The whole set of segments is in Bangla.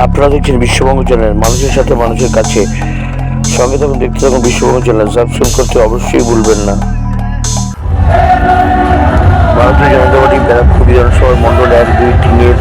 আপনারা দেখছেন বিশ্ববঙ্গ চ্যানেল, মানুষের সাথে মানুষের কাছে। সঙ্গে থাকুন, দেখতে থাকুন বিশ্ববঙ্গ চ্যানেল সাবস্ক্রাইব করতে অবশ্যই ভুলবেন না। ভারতীয় জনতা পার্টি ব্যারাকপুর বিধানসভার মণ্ডল এক দুই তিনের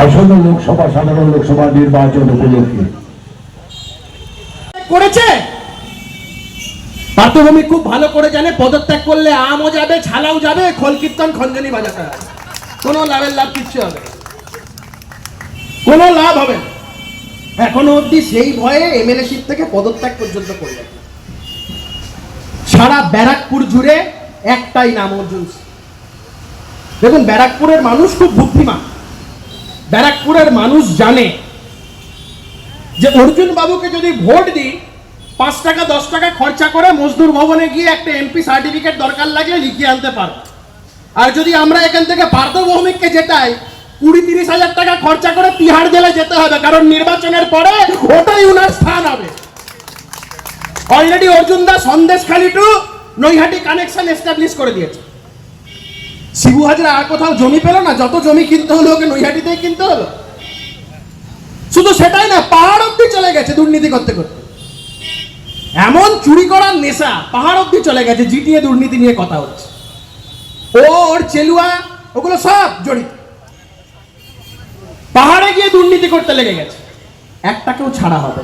আসন্ন লোকসভা, সাধারণ লোকসভা নির্বাচন উপলক্ষে। করেছে? পার্থভূমি খুব ভালো করে জানে, পদত্যাগ করলে আমও যাবে, ছালাও যাবে, খোল কীর্তন, খঞ্জনি বাজাতে কোনো লাভের লাভ কিচ্ছু হবে। কোনো লাভ হবে এখনও অবধি সেই ভয়ে এমএলএ শিপ থেকে পদত্যাগ পর্যন্ত করলেন সারা ব্যারাকপুর জুড়ে একটাই নাম অর্জুন দেখুন, ব্যারাকপুরের মানুষ খুব বুদ্ধিমান। ব্যারাকপুরের মানুষ জানে যে অর্জুন বাবুকে যদি ভোট দিই, পাঁচ টাকা, দশ টাকা খরচা করে মজদুর ভবনে গিয়ে একটা এমপি সার্টিফিকেট দরকার লাগলে লিখিয়ে আনতে পারো। আর যদি আমরা এখান থেকে পার্থ ভৌমিককে জেতাই, কুড়ি, তিরিশ হাজার টাকা খরচা করে তিহাড় জেলে যেতে হবে, কারণ নির্বাচনের পরে ওটাই উনার স্থান হবে। অলরেডি অর্জুন দা সন্দেশ খালি টু নৈহাটি কানেকশন এস্টাবলিশ করে দিয়েছে। শিবু হাজরা আর কোথাও জমি পেল না? যত জমি কিনতে হলো ওকে নৈহাটিতেই কিনতে হলো। শুধু সেটাই না, পাহাড় অব্দি চলে গেছে দুর্নীতি করতে করতে। এমন চুরি করার নেশা পাহাড় অব্দি চলে গেছে জিটিএ দুর্নীতি নিয়ে কথা হচ্ছে। ওর চেলুয়া, ওগুলো সব জড়িত। পাহাড়ে গিয়ে দুর্নীতি করতে লেগে গেছে। একটাকেও ছাড়া হবে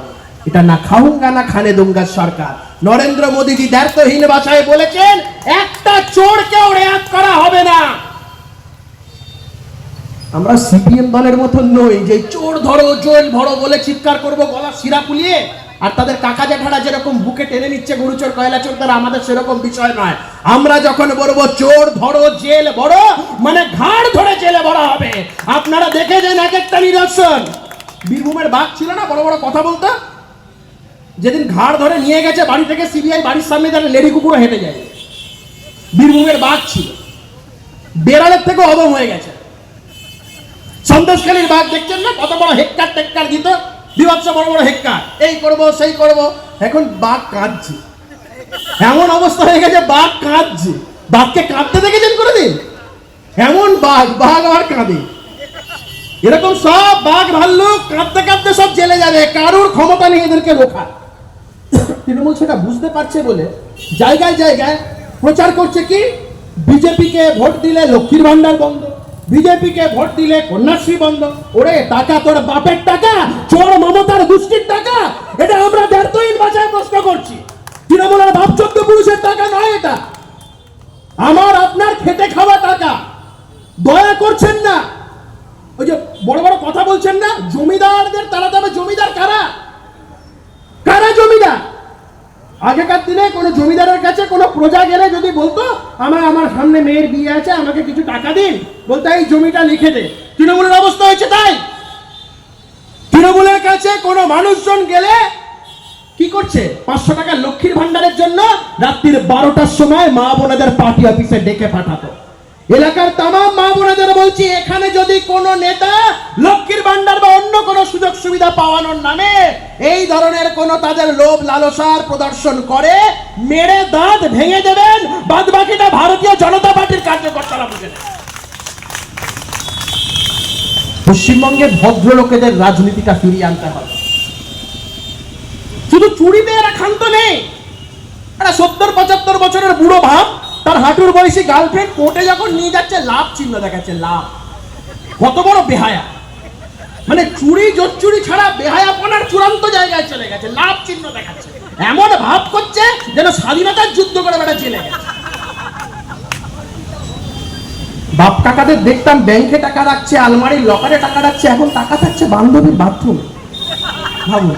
এটা না খাউঙ্গা না খানে দুঙ্গার সরকার। নরেন্দ্র মোদীজি দায়িত্বহীন ভাষায় বলেছেন একটা চোরকেও রেয়াত করা হবে না আমরা সিপিএম দলের মতন নই, যে চোর ধরো জোল ভরো বলে চিৎকার করব, গলা শিরা ফুলিয়ে আর তাদের কাকা জ্যাঠারা যেরকম বুকে টেনে নিচ্ছে গরু চোর কয়লা চোর, তারা আমাদের সেরকম বিষয় নয়। আমরা যখন বলব চোর ধরো, জেল বড় মানে ঘাড় ধরে জেলে বড় হবে। আপনারা দেখে যান এক একটা নিদর্শন। বীরভূমের বাঘ ছিল না, বড় বড় কথা বলতো? যেদিন ঘাড় ধরে নিয়ে গেছে, বাড়ি থেকে সিবিআই বাড়ির সামনে তাহলে লেডি কুকুরও হেঁটে যায় বীরভূমের বাঘ ছিল। বেড়ালের থেকে অদম হয়ে গেছে। সন্দেশখালীর বাঘ দেখছেন না? কত বড় হেক্কার টেক্কার দিত? বিভৎস বড় বড় হেক্কার এই করব, সেই করব। এখন বাঘ কাঁদছে। এমন অবস্থা হয়ে গেছে, বাঘ কাঁদছে। বাঘকে কাঁদতে দেখেছেন কোনোদিন? এমন বাঘ বাঘ আর কাঁদে। এরকম সব বাঘ ভাল্লুক, কাঁদতে কাঁদতে সব জেলে যাবে। কারোর ক্ষমতা নেই এদেরকে রোখা তৃণমূল সেটা বুঝতে পারছে বলে জায়গায় জায়গায় প্রচার করছে কি? বিজেপিকে ভোট দিলে লক্ষ্মীর ভান্ডার বন্ধ। বিজেপিকে ভোট দিলে কন্যাশ্রী বন্ধ। ওরে, টাকা, তোর বাপের টাকা, চোর মমতার দুষ্টির টাকা, এটা আমরা ব্যর্থহীন ভাষায় প্রশ্ন করছি। তৃণমূলের ভাবচোদ্দ পুরুষের টাকা নয় এটা। আমার, আপনার খেটে খাওয়া টাকা। দয়া করছেন না। ওই যে বড় বড় কথা বলছেন না, জমিদারদের তারা তবে জমিদার কারা? কারা জমিদার? আগেকার দিনে কোনো জমিদারের কাছে কোনো প্রজা গেলে যদি বলতো, আমার আমার সামনে মেয়ের বিয়ে আছে, আমাকে কিছু টাকা দিন। বলতো, এই জমিটা লিখে দে। তৃণমূলের অবস্থা হয়েছে তাই। তৃণমূলের কাছে কোনো মানুষজন গেলে কি করছে? পাঁচশো টাকা লক্ষ্মীর ভান্ডারের জন্য রাত্রির বারোটার সময় মা বোনেদের পার্টি অফিসে ডেকে পাঠাতো। এলাকার তাম মা বোনেদের বলছি, এখানে যদি কোনো নেতা লক্ষ্মীর ভান্ডার বা অন্য কোনো সুযোগ সুবিধা পাওয়ানোর নামে এই ধরনের কোনো তাদের লোভ লালসার প্রদর্শন করে, মেরে দাঁত ভেঙে দেবেন বাদ বাকিটা ভারতীয় জনতা পার্টির কার্যকর্তারা বুঝে নেয় পশ্চিমবঙ্গে ভদ্রলোকেদের রাজনীতিটা ফিরিয়ে আনতে হবে। শুধু চুরিতে এরা ক্ষান্ত নেই। একটা সত্তর, পঁচাত্তর বছরের বুড়ো ভাব। তার হাঁটুর বয়সী গার্লফ্রেন্ড কোর্টে যখন নিয়ে যাচ্ছে, লাভ চিহ্ন দেখাচ্ছে, লাভ। কত বড় বেহায়া। মানে চুরি জোচ্চুরি ছাড়া বেহায়াপনার চূড়ান্ত জায়গায় চলে গেছে, লাভ চিহ্ন দেখাচ্ছে। এমন ভাব করছে যেন স্বাধীনতার যুদ্ধ করে বেড়া জেলে গেছে। বাপ কাকাদের দেখতাম ব্যাংকে টাকা রাখছে, আলমারির লকারে টাকা রাখছে, এখন টাকা থাকছে বান্ধবীর বাথরুমে। ভাবুন,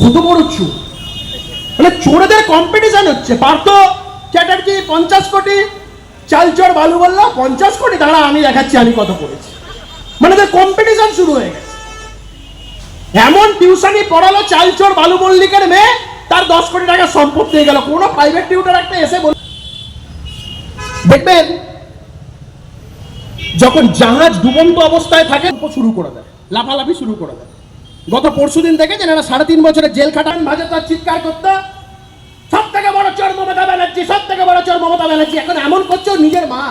কত বড় চোর। মানে চোরেদের কম্পিটিশন হচ্ছে পার্থ চ্যাটার্জি, পঞ্চাশ কোটি চাল চোর বালু বলল পঞ্চাশ কোটি, দাঁড়া, আমি দেখাচ্ছি, আমি কত করেছি। মানে কম্পিটিশন শুরু হয়ে গেছে। এমন টিউশনি পড়ালো চালচোর বালু মল্লিকের মেয়ে, তার দশ কোটি টাকা সম্পত্তি হয়ে গেল। কোনো প্রাইভেট টিউটার একটা এসে বল দেখবেন, যখন জাহাজ ডুবন্ত অবস্থায় থাকে শুরু করে দেয়, লাফালাফি শুরু করে দেয়। গত পরশুদিন দেখেছেন, এরা সাড়ে তিন বছরের জেল খাটান, মাঝে তার চিৎকার করতো সব থেকে বড় চোর মমতা ব্যানার্জি সব থেকে বড় চোর মমতা ব্যানার্জি। এখন এমন করছে নিজের মা।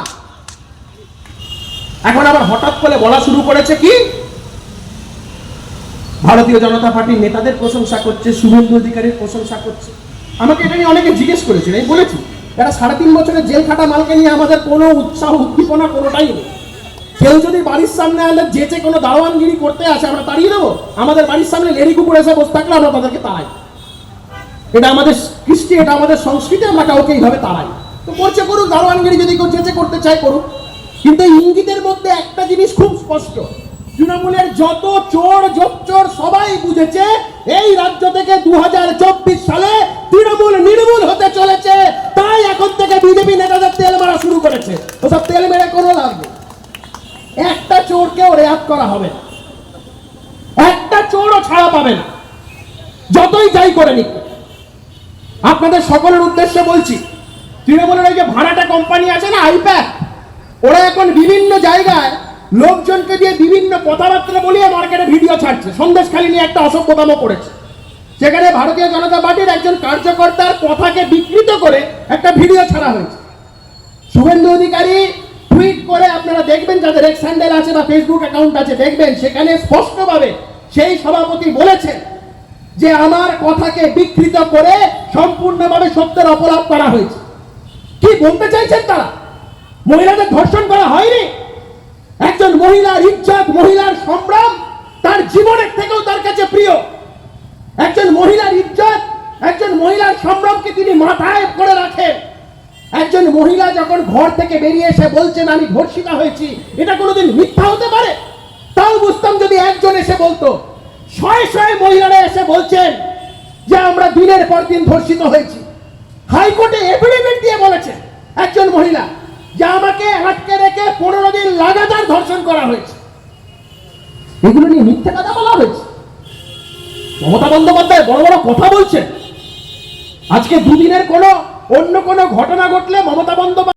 এখন আবার হঠাৎ করে বলা শুরু করেছে কি? ভারতীয় জনতা পার্টির নেতাদের প্রশংসা করছে, শুভেন্দু অধিকারীর প্রশংসা করছে। আমাকে এটা নিয়ে অনেকে জিজ্ঞেস করেছিল আমি বলেছি এরা সাড়ে তিন বছরের জেল খাটা মালকে নিয়ে আমাদের কোনো উৎসাহ, উদ্দীপনা কোনোটাই নেই। কেউ যদি বাড়ির সামনে আলে যেচে কোনো দারোয়ানগিরি করতে আসে, আমরা তাড়িয়ে দেবো। আমাদের বাড়ির সামনে লেডি কুকুর এসে বসে থাকলে আমরা তাদেরকে তাড়াই। এটা আমাদের কৃষ্টি, এটা আমাদের সংস্কৃতি, আমরা কাউকে এইভাবে তাড়াই তো করছে করুক, দারোয়ানগিরি যদি কেউ যেচে করতে চায়, করুক। কিন্তু ইঙ্গিতের মধ্যে একটা জিনিস খুব স্পষ্ট। তৃণমূলের যত চোর চোর সবাই বুঝেছে, এই রাজ্য থেকে দু সালে তৃণমূল নির্মূল হতে চলেছে। তাই এখন থেকে বিজেপি নেতাদের তেল মারা শুরু করেছে। ওসব তেল মেরে কোনো নেই। একটা চোরকেও রেয়াত করা হবে একটা চোরও ছাড়া পাবে না। যতই যাই করে নিক আপনাদের সকলের উদ্দেশ্যে বলছি, তৃণমূলের ওই যে ভাড়াটা কোম্পানি আছে না আইপ্যাক ওরা এখন বিভিন্ন জায়গায় লোকজনকে দিয়ে বিভিন্ন কথাবার্তা বলিয়ে মার্কেটে ভিডিও ছাড়ছে। সন্দেশখালী নিয়ে একটা অসভ্যতামও করেছে। সেখানে ভারতীয় জনতা পার্টির একজন কার্যকর্তার কথাকে বিকৃত করে একটা ভিডিও ছাড়া হয়েছে। শুভেন্দু অধিকারী টুইট করে আপনারা দেখবেন, যাদের এক্স হ্যান্ডেল আছে বা ফেসবুক অ্যাকাউন্ট আছে, দেখবেন সেখানে স্পষ্টভাবে সেই সভাপতি বলেছেন যে আমার কথাকে বিকৃত করে সম্পূর্ণভাবে সত্যের অপরাধ করা হয়েছে। কি বলতে চাইছেন তারা? মহিলাদের ধর্ষণ করা হয়নি? একজন মহিলার ইজ্জত, মহিলার সম্ভ্রম তার জীবনের থেকেও তার কাছে প্রিয়। একজন মহিলার ইজ্জত, একজন মহিলার সম্ভ্রমকে তিনি মাথায় করে রাখেন। একজন মহিলা যখন ঘর থেকে বেরিয়ে এসে বলছেন, আমি ধর্ষিতা হয়েছি। এটা কোনোদিন মিথ্যা হতে পারে? তাও বুঝতাম যদি একজন এসে বলতো শয়ে শয়ে মহিলারা এসে বলছেন যে আমরা দিনের পর দিন ধর্ষিত হয়েছি। হাইকোর্টে এফিডেভিট দিয়ে বলেছেন একজন মহিলা যে আমাকে আটকে রেখে পনেরো দিন লাগাতার ধর্ষণ করা হয়েছে। এগুলো নিয়ে মিথ্যে কথা বলা হয়েছে। মমতা বন্দ্যোপাধ্যায় বড় বড় কথা বলছেন। আজকে দুদিনের কোনো অন্য কোনো ঘটনা ঘটলে মমতা বন্দ্যোপাধ্যায়